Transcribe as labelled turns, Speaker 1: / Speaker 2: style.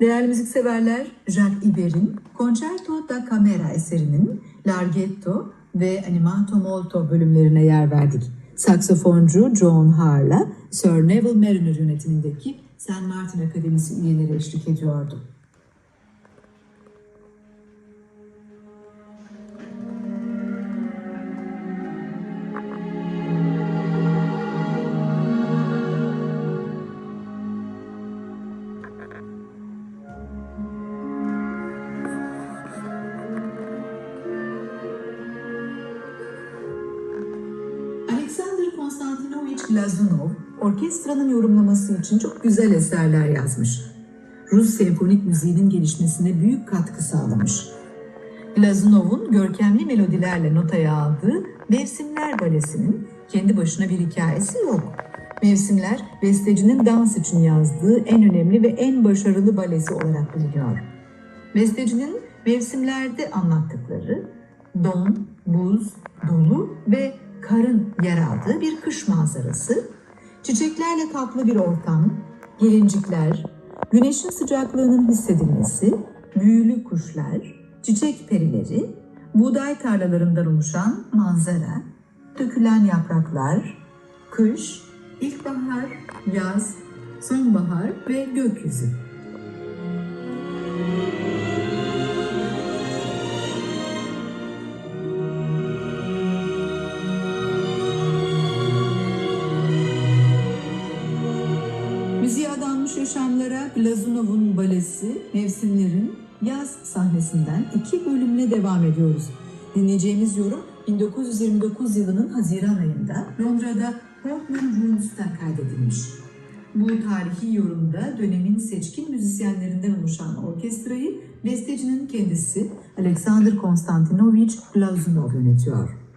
Speaker 1: Değerli müzikseverler, Jacques Iber'in Concerto da Camera eserinin Larghetto ve Animato Molto bölümlerine yer verdik. Saksafoncu John Har'la Sir Neville Mariner yönetimindeki St. Martin Akademisi üyeleri eşlik ediyordu. Glazunov, orkestranın yorumlaması için çok güzel eserler yazmış. Rus senfonik müziğinin gelişmesine büyük katkı sağlamış. Glazunov'un görkemli melodilerle notaya aldığı Mevsimler Balesi'nin kendi başına bir hikayesi yok. Mevsimler, bestecinin dans için yazdığı en önemli ve en başarılı balesi olarak biliniyor. Bestecinin mevsimlerde anlattıkları don, buz, dolu ve karın yer aldığı bir kış manzarası, çiçeklerle kaplı bir ortam, gelincikler, güneşin sıcaklığının hissedilmesi, büyülü kuşlar, çiçek perileri, buğday tarlalarından oluşan manzara, dökülen yapraklar, kış, ilkbahar, yaz, sonbahar ve gökyüzü. Müziğe adanmış yaşamlara Glazunov'un balesi Mevsimlerin yaz sahnesinden iki bölümle devam ediyoruz. Dinleyeceğimiz yorum 1929 yılının Haziran ayında Londra'da Portman Rooms'ta kaydedilmiş. Bu tarihi yorumda dönemin seçkin müzisyenlerinden oluşan orkestrayı bestecinin kendisi Alexander Konstantinovich Glazunov yönetiyor.